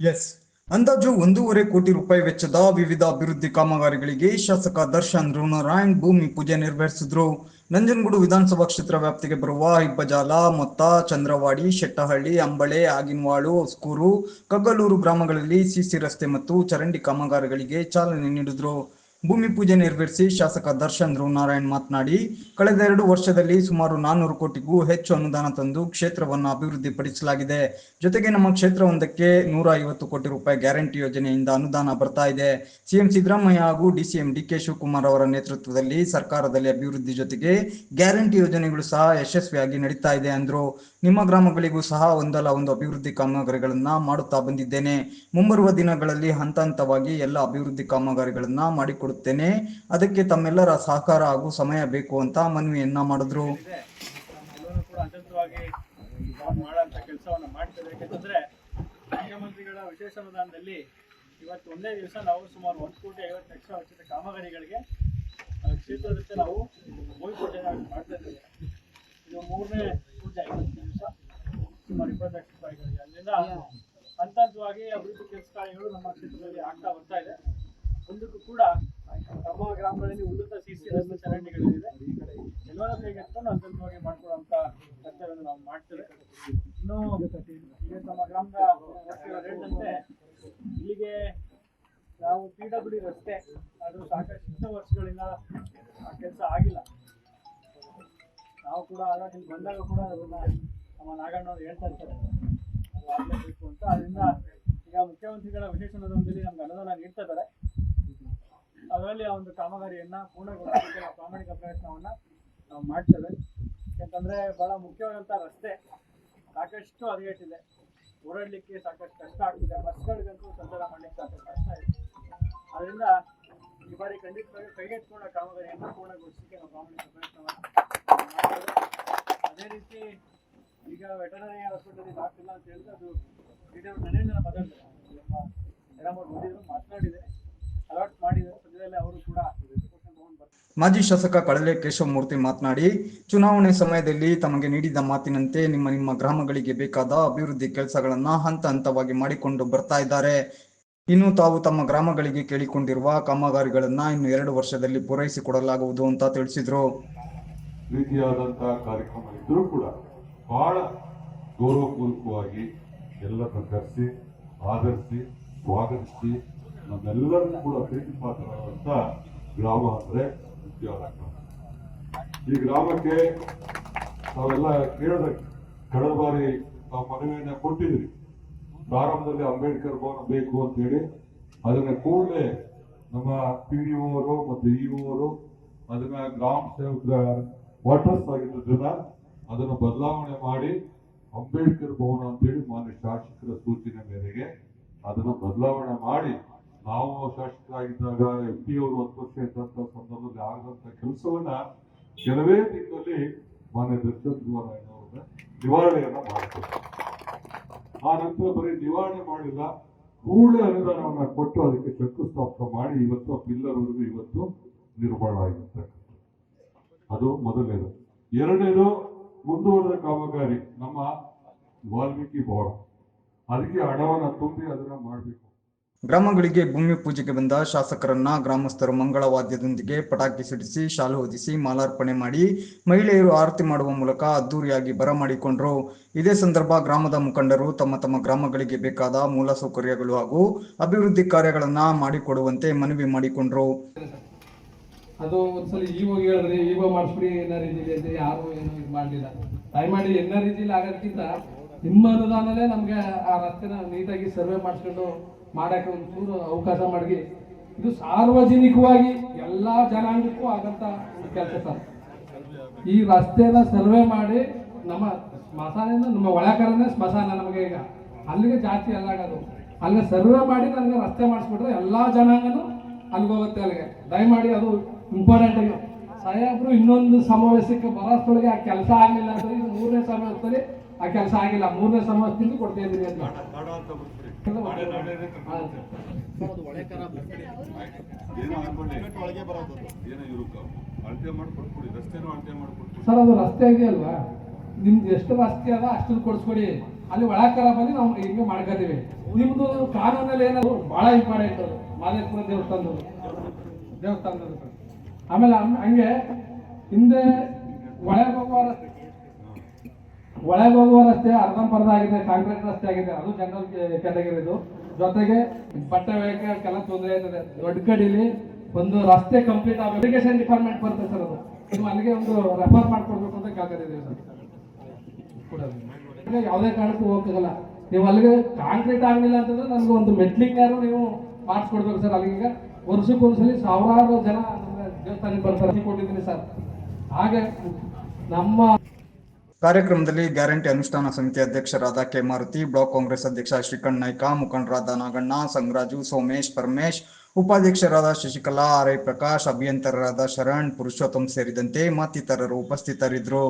S ಅಂದಾಜು ಒಂದೂವರೆ ಕೋಟಿ ರೂಪಾಯಿ ವೆಚ್ಚದ ವಿವಿಧ ಅಭಿವೃದ್ಧಿ ಕಾಮಗಾರಿಗಳಿಗೆ ಶಾಸಕ ದರ್ಶನ್ ಋಣರಾಯಣ್ ಭೂಮಿ ಪೂಜೆ ನೆರವೇರಿಸಿದ್ರು. ನಂಜನಗೂಡು ವಿಧಾನಸಭಾ ಕ್ಷೇತ್ರ ವ್ಯಾಪ್ತಿಗೆ ಬರುವ ಇಬ್ಬಜಾಲ ಮೊತ್ತ, ಚಂದ್ರವಾಡಿ, ಶೆಟ್ಟಹಳ್ಳಿ, ಅಂಬಳೆ, ಆಗಿನವಾಳು, ಹೊಸ್ಕೂರು, ಕಗ್ಗಲೂರು ಗ್ರಾಮಗಳಲ್ಲಿ ಸಿಸಿ ರಸ್ತೆ ಮತ್ತು ಚರಂಡಿ ಕಾಮಗಾರಿಗಳಿಗೆ ಚಾಲನೆ ನೀಡಿದ್ರು. ಭೂಮಿ ಪೂಜೆ ನೆರವೇರಿಸಿ ಶಾಸಕ ದರ್ಶನ್ ಧ್ರುವನಾರಾಯಣ್ ಮಾತನಾಡಿ, ಕಳೆದ ಎರಡು ವರ್ಷದಲ್ಲಿ ಸುಮಾರು ನಾನ್ನೂರು ಕೋಟಿಗೂ ಹೆಚ್ಚು ಅನುದಾನ ತಂದು ಕ್ಷೇತ್ರವನ್ನು ಅಭಿವೃದ್ಧಿಪಡಿಸಲಾಗಿದೆ. ಜೊತೆಗೆ ನಮ್ಮ ಕ್ಷೇತ್ರವೊಂದಕ್ಕೆ ನೂರ ಐವತ್ತು ಕೋಟಿ ರೂಪಾಯಿ ಗ್ಯಾರಂಟಿ ಯೋಜನೆಯಿಂದ ಅನುದಾನ ಬರ್ತಾ ಇದೆ. ಸಿಎಂ ಸಿದ್ದರಾಮಯ್ಯ ಹಾಗೂ ಡಿಸಿಎಂ ಡಿ ಕೆ ಶಿವಕುಮಾರ್ ಅವರ ನೇತೃತ್ವದಲ್ಲಿ ಸರ್ಕಾರದಲ್ಲಿ ಅಭಿವೃದ್ಧಿ ಜೊತೆಗೆ ಗ್ಯಾರಂಟಿ ಯೋಜನೆಗಳು ಸಹ ಯಶಸ್ವಿಯಾಗಿ ನಡೀತಾ ಇದೆ ಅಂದ್ರು. ನಿಮ್ಮ ಗ್ರಾಮಗಳಿಗೂ ಸಹ ಒಂದಲ್ಲ ಒಂದು ಅಭಿವೃದ್ಧಿ ಕಾಮಗಾರಿಗಳನ್ನ ಮಾಡುತ್ತಾ ಬಂದಿದ್ದೇನೆ. ಮುಂಬರುವ ದಿನಗಳಲ್ಲಿ ಹಂತ ಹಂತವಾಗಿ ಎಲ್ಲ ಅಭಿವೃದ್ಧಿ ಕಾಮಗಾರಿಗಳನ್ನ ಮಾಡಿಕೊಡುತ್ತೇನೆ. ಅದಕ್ಕೆ ತಮ್ಮೆಲ್ಲರ ಸಹಕಾರ ಹಾಗೂ ಸಮಯ ಬೇಕು ಅಂತ ಮನವಿಯನ್ನ ಮಾಡಿದ್ರು. ಮುಖ್ಯಮಂತ್ರಿಗಳ ವಿಶೇಷ ಅನುದಾನದಲ್ಲಿ ಇವತ್ತು ಒಂದೇ ದಿವಸ ನಾವು ಸುಮಾರು ಒಂದು ಕೋಟಿ ಐವತ್ತು ಲಕ್ಷ ವೆಚ್ಚದ ಕಾಮಗಾರಿಗಳಿಗೆ ಕ್ಷೇತ್ರದಂತೆ ನಾವು ಭೂಮಿ ಪೂಜೆ ಮಾಡ್ತಾ ಇದ್ದೇವೆ. ಇದು ಮೂರನೇ ರೂಪಾಯಿಗಳಿಗೆ ಅಲ್ಲಿಂದ ಹಂತ ಹಂತವಾಗಿ ಅಭಿವೃದ್ಧಿ ಕೆಲಸ ಕಾರ್ಯಗಳು ನಮ್ಮ ಕ್ಷೇತ್ರದಲ್ಲಿ ಆಗ್ತಾ ಬರ್ತಾ ಇದೆ. ಒಂದಕ್ಕೂ ಕೂಡ ನಮ್ಮ ಗ್ರಾಮಗಳಲ್ಲಿ ಉನ್ನತ ಸಿ ಸಿ ರಸ್ತೆ ಚರಂಡಿಗಳಿದೆ. ಎಲ್ಲರ ಕೈಗೆ ಎತ್ಕೊಂಡು ಹಂತವಾಗಿ ಮಾಡ್ಕೊಳ್ಳುವಂತ ಕರ್ತವ್ಯವನ್ನು ನಾವು ಮಾಡ್ತೇವೆ. ಇನ್ನು ನಮ್ಮ ಗ್ರಾಮದ ಹೇಳಿದಂತೆ ಇಲ್ಲಿಗೆ ನಾವು ಪಿ ಡಬ್ಲ್ಯೂ ರಸ್ತೆ, ಅದು ಸಾಕಷ್ಟು ವರ್ಷಗಳಿಂದ ಆ ಕೆಲಸ ಆಗಿಲ್ಲ. ನಾವು ಕೂಡ ಆಗ ಇಲ್ಲಿ ಬಂದಾಗ ಕೂಡ ಅದನ್ನ ನಮ್ಮ ನಾಗಣ್ಣವ್ರು ಹೇಳ್ತಾ ಇರ್ತಾರೆ. ಅದು ಆಗಲೇಬೇಕು ಅಂತ. ಅದರಿಂದ ಈಗ ಮುಖ್ಯಮಂತ್ರಿಗಳ ವಿಶೇಷ ಅನುದಾನದಲ್ಲಿ ನಮ್ಗೆ ಅನುದಾನ ನೀಡ್ತಾ ಇದ್ದಾರೆ. ಅದರಲ್ಲಿ ಆ ಒಂದು ಕಾಮಗಾರಿಯನ್ನು ಪೂರ್ಣಗೊಳಿಸಲಿಕ್ಕೆ ಪ್ರಾಮಾಣಿಕ ಪ್ರಯತ್ನವನ್ನ ನಾವು ಮಾಡ್ತೇವೆ ಯಾಕಂದ್ರೆ ಬಹಳ ಮುಖ್ಯವಾದಂತ ರಸ್ತೆ ಸಾಕಷ್ಟು ಹದಗೆಟ್ಟಿದೆ. ಓಡಾಡಲಿಕ್ಕೆ ಸಾಕಷ್ಟು ಕಷ್ಟ ಆಗ್ತಿದೆ. ಬಸ್ಗಳಿಗಂತೂ ಸಂಚಾರ ಮಾಡಲಿಕ್ಕೆ ಸಾಕಷ್ಟು ಕಷ್ಟ ಇದೆ. ಅದರಿಂದ ಈ ಬಾರಿ ಖಂಡಿತವಾಗಿ ಕೈಗೆತ್ತಿಕೊಂಡ ಕಾಮಗಾರಿಯನ್ನು ಪೂರ್ಣಗೊಳಿಸಲಿಕ್ಕೆ ನಾವು ಪ್ರಾಮಾಣಿಕ ಪ್ರಯತ್ನವನ್ನು ಅದೇ ರೀತಿ ಈಗ ವೆಟನರಿ ಹಾಸ್ಪಿಟಲ್ ಅದು ಮಾತನಾಡಿದೆ ಸದ್ಯದಲ್ಲೇ ಅವರು ಕೂಡ ಮಾಜಿ ಶಾಸಕ ಕಡಲೆ ಕೇಶವಮೂರ್ತಿ ಮಾತನಾಡಿ, ಚುನಾವಣೆ ಸಮಯದಲ್ಲಿ ತಮಗೆ ನೀಡಿದ ಮಾತಿನಂತೆ ನಿಮ್ಮ ನಿಮ್ಮ ಗ್ರಾಮಗಳಿಗೆ ಬೇಕಾದ ಅಭಿವೃದ್ಧಿ ಕೆಲಸಗಳನ್ನ ಹಂತ ಹಂತವಾಗಿ ಮಾಡಿಕೊಂಡು ಬರ್ತಾ ಇದ್ದಾರೆ. ಇನ್ನು ತಾವು ತಮ್ಮ ಗ್ರಾಮಗಳಿಗೆ ಕೇಳಿಕೊಂಡಿರುವ ಕಾಮಗಾರಿಗಳನ್ನ ಇನ್ನು ಎರಡು ವರ್ಷದಲ್ಲಿ ಪೂರೈಸಿಕೊಡಲಾಗುವುದು ಅಂತ ತಿಳಿಸಿದ್ರು. ರೀತಿಯಾದಂತಹ ಕಾರ್ಯಕ್ರಮ ಇದ್ರೂ ಕೂಡ ಬಹಳ ಗೌರವಪೂರ್ವಕವಾಗಿ ಎಲ್ಲ ಕರೆಸಿ, ಆಧರಿಸಿ, ಸ್ವಾಗತಿಸಿ, ನಮ್ಮೆಲ್ಲರನ್ನು ಕೂಡ ಪ್ರೀತಿ ಪಾತ್ರರಾದಂಥ ಗ್ರಾಮ ಅಂದರೆ ಗ್ರಾಮ. ಈ ಗ್ರಾಮಕ್ಕೆ ತಾವೆಲ್ಲ ಕೇಳಿದ ಕಳೆದ ಬಾರಿ ತಾವು ಮನವಿಯನ್ನ ಕೊಟ್ಟಿದ್ರಿ. ಪ್ರಾರಂಭದಲ್ಲಿ ಅಂಬೇಡ್ಕರ್ ಭವನ ಬೇಕು ಅಂತ ಹೇಳಿ ಅದನ್ನ ಕೂಡಲೇ ನಮ್ಮ ಪಿ ಡಿ ಅವರು ಮತ್ತು ಇ ಅವರು, ಅದನ್ನ ಗ್ರಾಮ ಸೇವಕರ ವಾಟರ್ಸ್ ಆಗಿದ್ದನ್ನ ಅದನ್ನು ಬದಲಾವಣೆ ಮಾಡಿ ಅಂಬೇಡ್ಕರ್ ಭವನ ಅಂತೇಳಿ ಮಾನ್ಯ ಶಾಸಕರ ಸೂಚನೆ ಮೇರೆಗೆ ಅದನ್ನು ಬದಲಾವಣೆ ಮಾಡಿ ನಾವು ಶಾಸಕರಾಗಿದ್ದಾಗ ಎಂ ಪಿ ಅವರು ಹತ್ತು ವರ್ಷ ಇದ್ದಂತ ಸಂದರ್ಭದಲ್ಲಿ ಆಗದಂತ ಕೆಲಸವನ್ನ ಕೆಲವೇ ದಿನದಲ್ಲಿ ಮಾನ್ಯ ದರ್ಶನ್ ಧ್ರುವರಾಯನವ್ರನ್ನ ನಿವಾರಣೆಯನ್ನ ಮಾಡ್ತಾರೆ ಆ ನಂತರ ಬರೀ ನಿವಾರಣೆ ಮಾಡಿಲ್ಲ, ಕೂಡಲೇ ಅನುದಾನವನ್ನ ಕೊಟ್ಟು ಅದಕ್ಕೆ ಶಂಕುಸ್ಥಾಪನೆ ಮಾಡಿ ಇವತ್ತು ಆ ಇವತ್ತು ನಿರ್ಮಾಣ ಆಗಿರ್ತಕ್ಕಂಥ ಅದು ಮೊದಲನೇದು. ಎರಡನೇದು ಮುಂದುವರೆದ ಕಾಮಗಾರಿ, ನಮ್ಮ ವಾಲ್ಮೀಕಿ ಭವನ. ಅದಕ್ಕೆ ಹಣವನ್ನು ತುಂಬಿ ಅದನ್ನ ಮಾಡಬೇಕು. ಗ್ರಾಮಗಳಿಗೆ ಭೂಮಿ ಪೂಜೆಗೆ ಬಂದ ಶಾಸಕರನ್ನ ಗ್ರಾಮಸ್ಥರು ಮಂಗಳವಾದ್ಯದೊಂದಿಗೆ ಪಟಾಕಿ ಸಿಡಿಸಿ, ಶಾಲು ಹೊದಿಸಿ, ಮಾಲಾರ್ಪಣೆ ಮಾಡಿ, ಮಹಿಳೆಯರು ಆರತಿ ಮಾಡುವ ಮೂಲಕ ಅದ್ದೂರಿಯಾಗಿ ಬರಮಾಡಿಕೊಂಡರು ಇದೇ ಸಂದರ್ಭ ಗ್ರಾಮದ ಮುಖಂಡರು ತಮ್ಮ ತಮ್ಮ ಗ್ರಾಮಗಳಿಗೆ ಬೇಕಾದ ಮೂಲಸೌಕರ್ಯಗಳು ಹಾಗೂ ಅಭಿವೃದ್ಧಿ ಕಾರ್ಯಗಳನ್ನ ಮಾಡಿಕೊಡುವಂತೆ ಮನವಿ ಮಾಡಿಕೊಂಡ್ರು. ಅದು ಒಂದ್ಸಲ ಇವಾಗ ಹೇಳಿದ್ರಿ ಈಗ ಮಾಡಿಸ್ಬಿಡಿ ಎನ್ನ ರೀತಿಲಿ ಅಂತ ಯಾರು ಏನು ಇದು ಮಾಡಲಿಲ್ಲ. ದಯಮಾಡಿ ಎಲ್ಲ ರೀತಿಲಿ ಆಗೋದಕ್ಕಿಂತ ನಿಮ್ಮ ಅನುದಾನನೇ ನಮಗೆ ಆ ರಸ್ತೆನ ನೀಟಾಗಿ ಸರ್ವೆ ಮಾಡಿಸ್ಕೊಂಡು ಒಂದು ಒಂಚೂರು ಅವಕಾಶ ಮಾಡಿ ಇದು ಸಾರ್ವಜನಿಕವಾಗಿ ಎಲ್ಲ ಜನಾಂಗಕ್ಕೂ ಆಗಂತ ಕೆಲಸ ಸರ್. ಈ ರಸ್ತೆನ ಸರ್ವೆ ಮಾಡಿ ನಮ್ಮ ಸ್ಮಶಾನದಿಂದ ನಮ್ಮ ಒಳಕರನೇ ಸ್ಮಶಾನ ನಮಗೆ ಈಗ. ಅಲ್ಲಿಗೆ ಜಾಸ್ತಿ ಅಲ್ಲಾಗೋದು. ಅಲ್ಲಿಗೆ ಸರ್ವೆ ಮಾಡಿ ನನಗೆ ರಸ್ತೆ ಮಾಡಿಸ್ಬಿಟ್ರೆ ಎಲ್ಲ ಜನಾಂಗನೂ ಅಲ್ಲಿಗೆ ಹೋಗುತ್ತೆ ಅಲ್ಲಿಗೆ. ದಯಮಾಡಿ ಅದು ಇಂಪಾರ್ಟೆಂಟ್ ಆಗಿ ಸಾಹೇಬ್ರು ಇನ್ನೊಂದು ಸಮಾವೇಶಕ್ಕೆ ಬರೋಷ್ಟೊಳಗೆ ಆ ಕೆಲಸ ಆಗಲಿಲ್ಲ ಅಂದ್ರೆ ಇದು ಮೂರನೇ ಸಮಾವೇಶದಲ್ಲಿ ಆ ಕೆಲಸ ಆಗಿಲ್ಲ. ಮೂರನೇ ಸಮಾವೇಶದಿಂದ ಕೊಡ್ತಾ ಇದ್ದೀನಿ ಅಂತ. ಸರ್ ಅದು. ರಸ್ತೆ ಇದೆಯಲ್ವಾ ನಿಮ್ದು ಎಷ್ಟು ರಸ್ತೆ ಅದ ಅಷ್ಟು ಕೊಡಿಸ್ಕೊಡಿ. ಅಲ್ಲಿ ಒಳಕರ ಬಂದು ನಾವು ಹಿಂಗೆ ಮಾಡ್ಕೋತೀವಿ. ನಿಮ್ದು ಕಾನೂನಲ್ಲಿ ಏನಾದ್ರು ಬಹಳ ಇಂಪಾರ್ಟೆಂಟ್ ಮಾದೇಶ್ವರ ದೇವಸ್ಥಾನದವರು ದೇವಸ್ಥಾನದವರು ಆಮೇಲೆ ಹಂಗೆ ಹಿಂದೆ ಒಳಗೆ ಹೋಗುವ ರಸ್ತೆ ಒಳಗೆ ಹೋಗುವ ರಸ್ತೆ ಅರ್ಧಂಬರ್ಧ ಆಗಿದೆ, ಕಾಂಕ್ರೀಟ್ ರಸ್ತೆ ಆಗಿದೆ, ಅದು ಜನರಲ್ ಕ್ಯಾಟಗರಿದು ಜೊತೆಗೆ ಬಟ್ಟೆ ವೆಹಿಕಲ್ಗೆಲ್ಲ ತೊಂದರೆ ಆಯ್ತದೆ. ದೊಡ್ಡ ಕಡೀಲಿ ಒಂದು ರಸ್ತೆ ಕಂಪ್ಲೀಟ್ ಆಗ ಎಜುಕೇಶನ್ ಡಿಪಾರ್ಟ್ಮೆಂಟ್ ಬರುತ್ತೆ ಸರ್ ಅದು. ನೀವು ಅಲ್ಲಿಗೆ ಒಂದು ರೆಫರ್ ಮಾಡ್ಕೊಡ್ಬೇಕು ಅಂತ ಕೇಳ್ತಿದ್ದೀವಿ ಸರ್. ಯಾವುದೇ ಕಾರಣಕ್ಕೂ ಹೋಗಲ್ಲ ನೀವು ಅಲ್ಲಿಗೆ ಕಾಂಕ್ರೀಟ್ ಆಗಲಿಲ್ಲ ಅಂತಂದ್ರೆ ನನಗೆ ಒಂದು ಮೆಟ್ಲಿಂಗ್ ಯಾರು ನೀವು ಮಾಡಿಸ್ಕೊಡ್ಬೇಕು ಸರ್ ಅಲ್ಲಿಗೆ ಈಗ ವರ್ಷಕ್ಕೆ ಒಂದ್ಸಲಿ ಸಾವಿರಾರು ಜನ ನಮ್ಮ ಕಾರ್ಯಕ್ರಮದಲ್ಲಿ ಗ್ಯಾರಂಟಿ ಅನುಷ್ಠಾನ ಸಮಿತಿ ಅಧ್ಯಕ್ಷರಾದ ಕೆ ಮಾರುತಿ, ಬ್ಲಾಕ್ ಕಾಂಗ್ರೆಸ್ ಅಧ್ಯಕ್ಷ ಶ್ರೀಕಂಠ್ ನಾಯ್ಕ, ಮುಖಂಡರಾದ ನಾಗಣ್ಣ, ಸಂಗರಾಜು, ಸೋಮೇಶ್, ಪರಮೇಶ್, ಉಪಾಧ್ಯಕ್ಷರಾದ ಶಶಿಕಲಾ ಆರ್ ಐ ಪ್ರಕಾಶ್, ಅಭಿಯಂತರರಾದ ಶರಣ್, ಪುರುಷೋತ್ತಮ್ ಸೇರಿದಂತೆ ಮತ್ತಿತರರು ಉಪಸ್ಥಿತರಿದ್ದರು.